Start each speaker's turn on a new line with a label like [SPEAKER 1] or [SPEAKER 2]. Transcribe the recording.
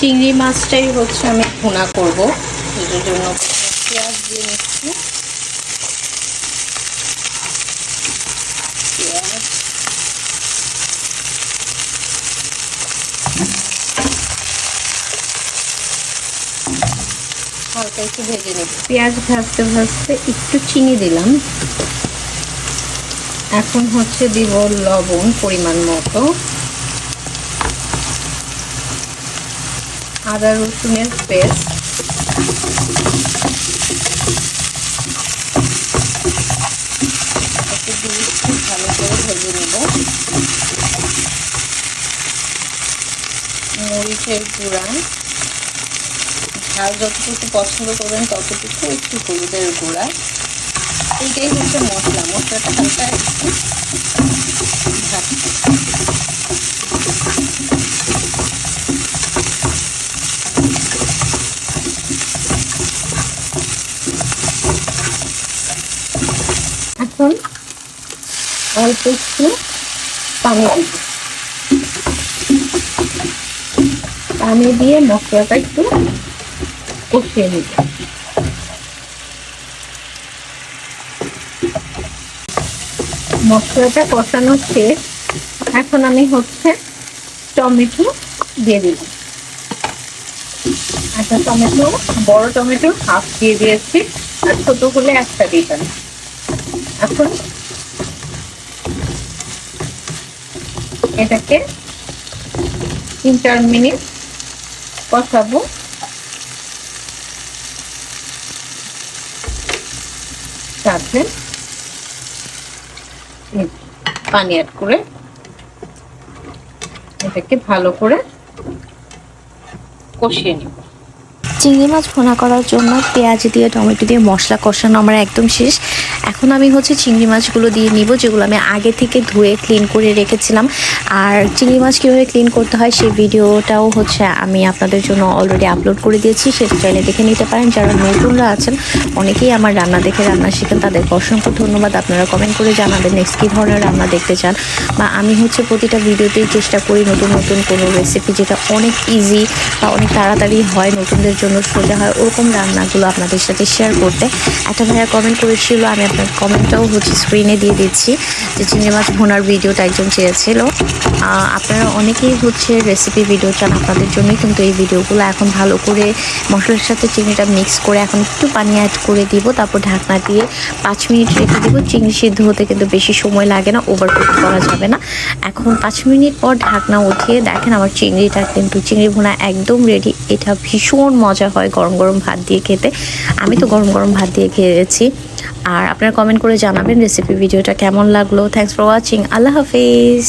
[SPEAKER 1] চিংড়ি মাছটাই হচ্ছে আমি ভুনা করব। এটার জন্য পেঁয়াজ দিয়ে নিচ্ছি। পেঁয়াজ হালকা একটু ভেজে নেব। পেঁয়াজ ভাজতে ভাজতে একটু চিনি দিলাম। এখন হচ্ছে দিব লবণ পরিমাণ মতো। আদা রসুনের পেস্ট। একটু খুব ভালো করে ভেজে নেব। মরিচের গুঁড়া। ঝাল যতটুকু পছন্দ করবেন ততটুকু একটু হলুদের গুঁড়া। এইটাই হচ্ছে মশলা। মশলাটা হালকা একটু এখন অল্প একটু পানি দিব পানি দিয়ে মশলাটা একটু কষিয়ে নিব মশলাটা কষানো শেষ। এখন আমি হচ্ছে টমেটো দিয়ে দিব একটা টমেটো, বড় টমেটো, হাফ দিয়ে দিয়েছি। আর ছোট হলে একটা দিবেন এখন এটাকে তিন চার মিনিট কষাবো সাথে পানি অ্যাড করে এটাকে ভালো করে কষিয়ে নিব।
[SPEAKER 2] চিংড়ি মাছ ভোনা করার জন্য পেঁয়াজ দিয়ে, টমেটো দিয়ে মশলা কষানো আমার একদম শেষ। এখন আমি হচ্ছে চিংড়ি মাছগুলো দিয়ে নিব, যেগুলো আমি আগে থেকে ধুয়ে ক্লিন করে রেখেছিলাম। আর চিংড়ি মাছ কীভাবে ক্লিন করতে হয় সেই ভিডিওটাও হচ্ছে আমি আপনাদের জন্য অলরেডি আপলোড করে দিয়েছি। সেটা চাইলে দেখে নিতে পারেন। যারা নতুনরা আছেন, অনেকেই আমার রান্না দেখে রান্না শিখেন, তাদেরকে অসংখ্য ধন্যবাদ। আপনারা কমেন্ট করে জানাবেন নেক্সট কী ধরনের রান্না দেখতে চান। বা আমি হচ্ছে প্রতিটা ভিডিওতেই চেষ্টা করি নতুন নতুন কোনো রেসিপি যেটা অনেক ইজি বা অনেক তাড়াতাড়ি হয় নতুনদের জন্য। সোজা হয় ওরকম রান্নাগুলো আপনাদের সাথে শেয়ার করতে। একটা ভাইয়া কমেন্ট করেছিল, আমি আপনার কমেন্টটাও হচ্ছে স্ক্রিনে দিয়ে দিচ্ছি। যে চিংড়ি মাছ ভোনার ভিডিওটা একজন চেয়েছিল। আপনারা অনেকেই হচ্ছে রেসিপি ভিডিও চান আপনাদের জন্যই, কিন্তু এই ভিডিওগুলো এখন ভালো করে মশলার সাথে চিংড়িটা মিক্স করে এখন একটু পানি অ্যাড করে দিব, তারপর ঢাকনা দিয়ে পাঁচ মিনিট রেখে দিব। চিংড়ি সিদ্ধ হতে কিন্তু বেশি সময় লাগে না ওভার কুক করা যাবে না। এখন পাঁচ মিনিট পর ঢাকনা উঠিয়ে দেখেন আমার চিংড়িটা কিন্তু, চিংড়ি ভোনা একদম রেডি এটা ভীষণ মজা হয় গরম গরম ভাত দিয়ে খেতে। আমি তো গরম গরম ভাত দিয়ে খেয়েছি। আর আপনারা কমেন্ট করে জানাবেন রেসিপি ভিডিওটা কেমন লাগল। Thanks for watching Allah Hafiz.